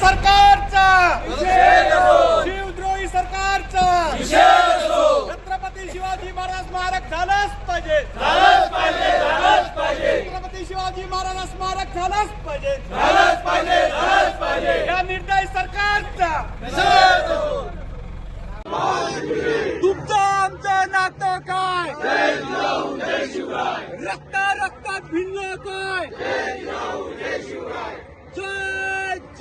सरकारचा! शिवद्रोही सरकारचा! छत्रपती शिवाजी महाराज स्मारक झालंच पाहिजे! छत्रपती शिवाजी महाराज स्मारक झालंच पाहिजे या निर्दय सरकारचा तुमचं आमचं नातं काय रक्त रक्तात भिन्न काय जय जिजाऊ जय जिजाऊ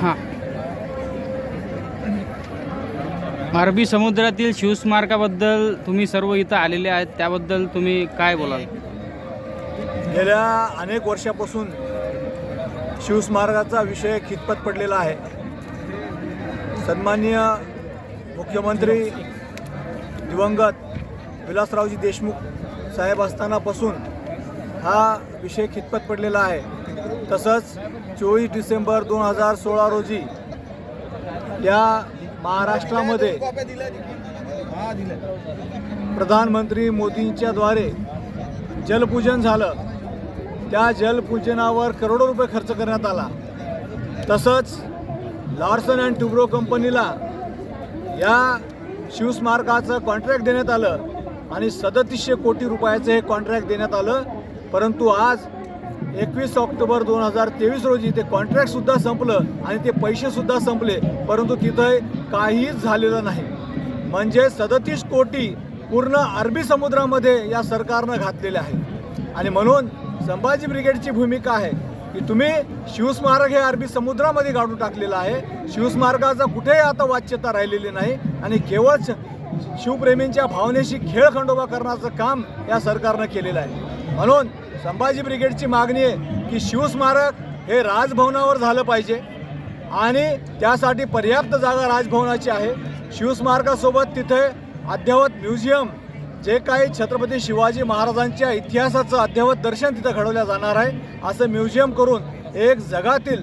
हां. अरबी समुद्रातील शिवस्मारकाबद्दल तुम्ही सर्व इथं आलेले आहेत त्याबद्दल तुम्ही काय बोलाल? गेल्या अनेक वर्षापासून शिवस्मारकाचा विषय खितपत पडलेला आहे. सन्माननीय मुख्यमंत्री दिवंगत विलासरावजी देशमुख साहेब असतानापासून हा विषय खितपत पडलेला आहे. तसंच चोवीस डिसेंबर दोन हजार सोळा रोजी या महाराष्ट्रामध्ये प्रधानमंत्री मोदींच्याद्वारे जलपूजन झालं. त्या जलपूजनावर करोडो रुपये खर्च करण्यात आला. तसंच लॉर्सन अँड टुब्रो कंपनीला या शिवस्मारकाचं कॉन्ट्रॅक्ट देण्यात आलं. आणि सदतीसशे कोटी रुपयाचं हे कॉन्ट्रॅक्ट देण्यात आलं. परंतु आज एकवीस ऑक्टोबर दोन हजार तेवीस रोजी ते कॉन्ट्रॅक्टसुद्धा संपलं आणि ते पैसेसुद्धा संपले. परंतु तिथं काहीच झालेलं नाही. म्हणजे सदतीस कोटी पूर्ण अरबी समुद्रामध्ये या सरकारनं घातलेले आहे. आणि म्हणून संभाजी ब्रिगेडची भूमिका आहे की तुम्ही शिवस्मारक हे अरबी समुद्रामध्ये गाडून टाकलेलं आहे. शिवस्मारकाचा कुठेही आता वाच्यता राहिलेली नाही आणि केवळ शिवप्रेमींच्या भावनेशी खेळ खंडोबा करण्याचं काम या सरकारनं केलेलं आहे. म्हणून संभाजी ब्रिगेडची मागणी आहे की शिवस्मारक हे राजभवनावर झालं पाहिजे आणि त्यासाठी पर्याप्त जागा राजभवनाची आहे. शिवस्मारकासोबत तिथे अद्ययावत म्युझियम जे काही छत्रपती शिवाजी महाराजांच्या इतिहासाचं अद्ययावत दर्शन तिथं घडवलं जाणार आहे असं म्युझियम करून एक जगातील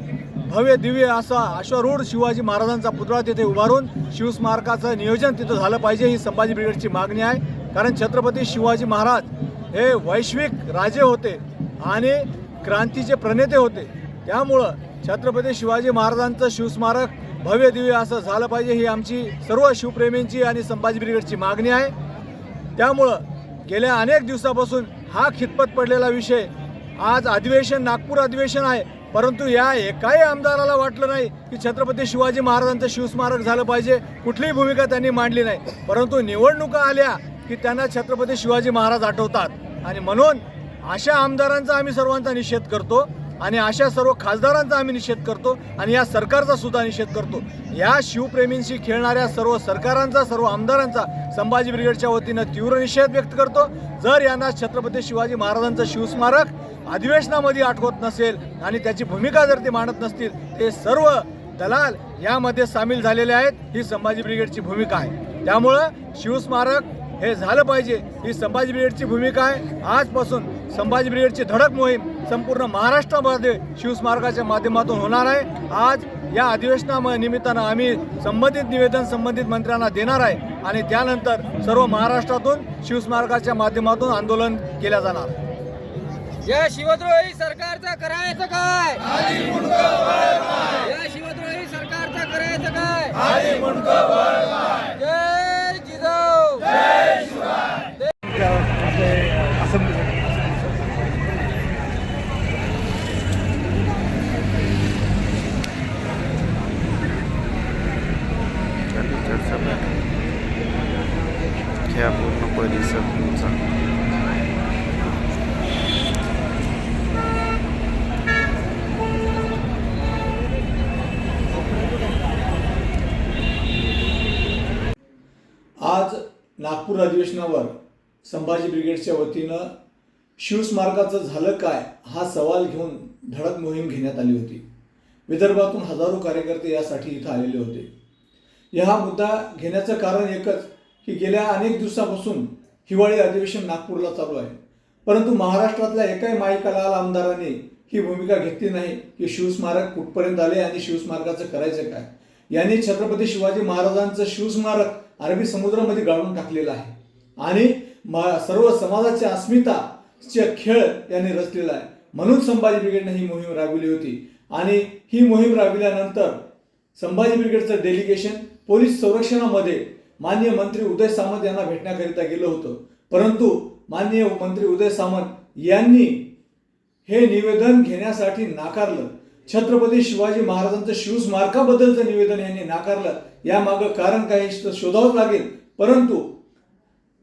भव्य दिव्य असा अश्वरूढ शिवाजी महाराजांचा पुतळा तिथे उभारून शिवस्मारकाचं नियोजन तिथं झालं पाहिजे ही संभाजी ब्रिगेडची मागणी आहे. कारण छत्रपती शिवाजी महाराज हे वैश्विक राजे होते आणि क्रांतीचे प्रणेते होते. त्यामुळं छत्रपती शिवाजी महाराजांचं शिवस्मारक भव्य दिव्य असं झालं पाहिजे ही आमची सर्व शिवप्रेमींची आणि संभाजी ब्रिगेडची मागणी आहे. त्यामुळं गेल्या अनेक दिवसापासून हा खितपत पडलेला विषय आज अधिवेशन नागपूर अधिवेशन आहे. परंतु या एकाही आमदाराला वाटलं नाही की छत्रपती शिवाजी महाराजांचं शिवस्मारक झालं पाहिजे कुठलीही भूमिका त्यांनी मांडली नाही. परंतु निवडणुका आल्या की त्यांना छत्रपती शिवाजी महाराज आठवतात. आणि म्हणून अशा आमदारांचा आम्ही सर्वांचा निषेध करतो. आणि अशा सर्व खासदारांचा आम्ही निषेध करतो आणि या सरकारचा सुद्धा निषेध करतो. या शिवप्रेमींशी खेळणाऱ्या सर्व सरकारांचा सर्व आमदारांचा संभाजी ब्रिगेडच्या वतीनं तीव्र निषेध व्यक्त करतो. जर यांना छत्रपती शिवाजी महाराजांचं शिवस्मारक अधिवेशनामध्ये आठवत नसेल आणि त्याची भूमिका जर ते मांडत नसतील ते सर्व दलाल यामध्ये सामील झालेले आहेत ही संभाजी ब्रिगेडची भूमिका आहे. त्यामुळं शिवस्मारक हे झालं पाहिजे ही संभाजी ब्रिगेडची भूमिका आहे. आजपासून संभाजी ब्रिगेडची धडक मोहीम संपूर्ण महाराष्ट्रामध्ये शिवस्मारकाच्या माध्यमातून होणार आहे. आज या अधिवेशना निमित्तानं आम्ही संबंधित निवेदन संबंधित मंत्र्यांना देणार आहे आणि त्यानंतर सर्व महाराष्ट्रातून शिवस्मारकाच्या माध्यमातून आंदोलन केल्या जाणार. या शिवद्रोही सरकारचं करायचं काय? या शिवद्रोही सरकारचं करायचं काय? जय जिजाऊ ह्या पूर्ण परिसर आज नागपूर अधिवेशनावर संभाजी ब्रिगेडच्या वतीनं शिवस्मारकाचं झालं काय हा सवाल घेऊन धडक मोहीम घेण्यात आली होती. विदर्भातून हजारो कार्यकर्ते यासाठी इथं आलेले होते. या हा मुद्दा घेण्याचं कारण एकच की गेल्या अनेक दिवसापासून हिवाळी अधिवेशन नागपूरला चालू आहे. परंतु महाराष्ट्रातल्या एकाही माईकलाल आमदाराने ही भूमिका घेतली नाही की शिवस्मारक कुठपर्यंत आले आणि शिवस्मारकाचं करायचं काय? यांनी छत्रपती शिवाजी महाराजांचं शिवस्मारक अरबी समुद्रामध्ये गाळून टाकलेलं आहे. आणि सर्व समाजाच्या अस्मिताचे खेळ यांनी रचलेला आहे. म्हणून संभाजी ब्रिगेडने ही मोहीम राबविली होती. आणि ही मोहीम राबविल्यानंतर संभाजी ब्रिगेडचं डेलिगेशन पोलीस संरक्षणामध्ये माननीय मंत्री उदय सामंत यांना भेटण्याकरिता गेलं होतं. परंतु माननीय मंत्री उदय सामंत यांनी हे निवेदन घेण्यासाठी नाकारलं. छत्रपती शिवाजी महाराजांचं शिवस्मारकाबद्दलचं निवेदन यांनी नाकारलं. यामागं कारण काही तर शोधावंच लागेल. परंतु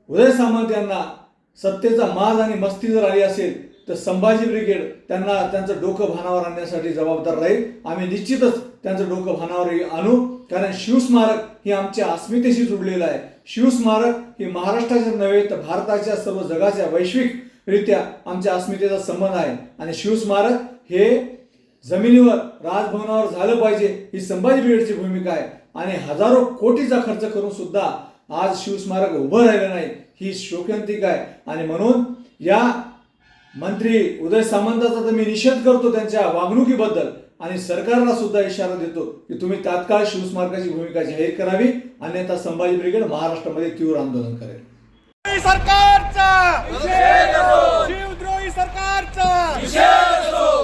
उदय सामंत यांना सत्तेचा माज आणि मस्ती जर आली असेल तर संभाजी ब्रिगेड त्यांना त्यांचं डोकं भानावर आणण्यासाठी जबाबदार राहील. आम्ही निश्चितच त्यांचं डोकं भानावर आणू. कारण शिवस्मारक हे आमच्या अस्मितेशी जुडलेलं आहे. शिवस्मारक हे महाराष्ट्राच्या नव्हे तर भारताच्या सर्व जगाच्या वैश्विकरित्या आमच्या अस्मितेचा संबंध आहे. आणि शिवस्मारक हे जमिनीवर राजभवनावर झालं पाहिजे ही संभाजी ब्रिगेडची भूमिका आहे. आणि हजारो कोटीचा खर्च करून सुद्धा आज शिवस्मारक उभं राहिलं नाही. ही शोकांतिक आहे. आणि म्हणून या मंत्री उदय सामंताचा तर मी निषेध करतो त्यांच्या वागणुकीबद्दल. आणि सरकारला सुद्धा इशारा देतो की तुम्ही तात्काळ शिवस्मारकाची भूमिका जाहीर करावी अन्यथा संभाजी ब्रिगेड महाराष्ट्रामध्ये तीव्र आंदोलन करेल. शिवद्रोही सरकारचा!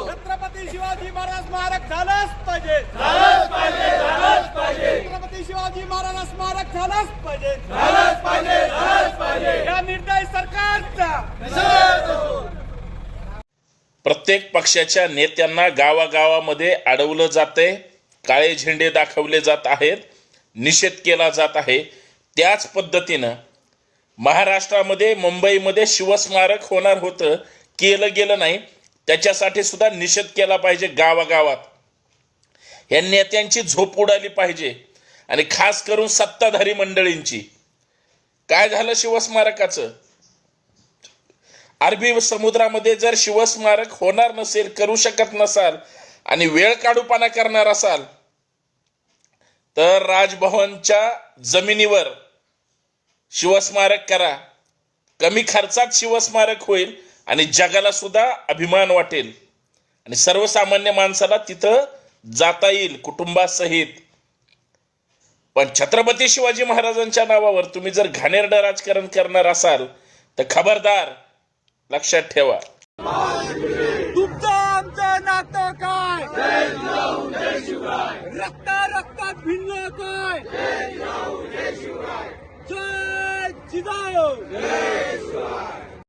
छत्रपती शिवाजी महाराज स्मारक झालंच पाहिजे! छत्रपती शिवाजी महाराज स्मारक झालंच पाहिजे! या निर्दयी सरकारचा! प्रत्येक पक्षाच्या नेत्यांना गावागावामध्ये अडवलं जाते काळे झेंडे दाखवले जात आहेत निषेध केला जात आहे. त्याच पद्धतीनं महाराष्ट्रामध्ये मुंबईमध्ये शिवस्मारक होणार होतं केलं गेलं नाही त्याच्यासाठी सुद्धा निषेध केला पाहिजे गावागावात. या नेत्यांची झोप उडाली पाहिजे. आणि खास करून सत्ताधारी मंडळींची. काय झालं शिवस्मारकाचं? अरबी समुद्रामध्ये जर शिवस्मारक होणार नसेल करू शकत नसाल आणि वेळ काढूपाना करणार असाल तर राजभवनच्या जमिनीवर शिवस्मारक करा. कमी खर्चात शिवस्मारक होईल आणि जगाला सुद्धा अभिमान वाटेल. आणि सर्वसामान्य माणसाला तिथं जाता येईल कुटुंबासहित. पण छत्रपती शिवाजी महाराजांच्या नावावर तुम्ही जर घाणेरडं राजकारण करणार असाल तर खबरदार लक्षात ठेवा. तुमचं आमचं नातं काय? रक्ता रक्तात भिन्न काय? जय जिजाऊ.